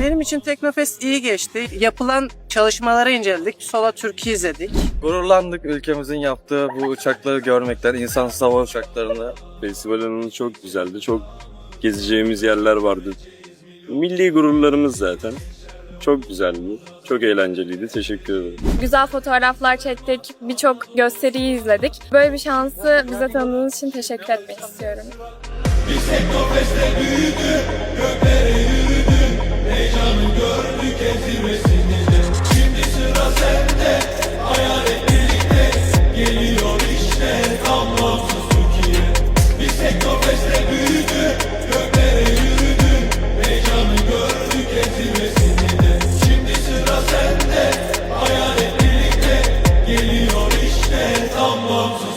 Benim için Teknofest iyi geçti. Yapılan çalışmaları inceledik. Sola Türk'ü izledik. Gururlandık ülkemizin yaptığı bu uçakları görmekten, insansız hava uçaklarını. Festival alanı çok güzeldi. Çok gezeceğimiz yerler vardı. Milli gururlarımız zaten. Çok güzeldi. Çok eğlenceliydi. Teşekkür ederim. Güzel fotoğraflar çektik, birçok gösteriyi izledik. Böyle bir şansı bize tanıdığınız için teşekkür etmek istiyorum. İşte tam Bob's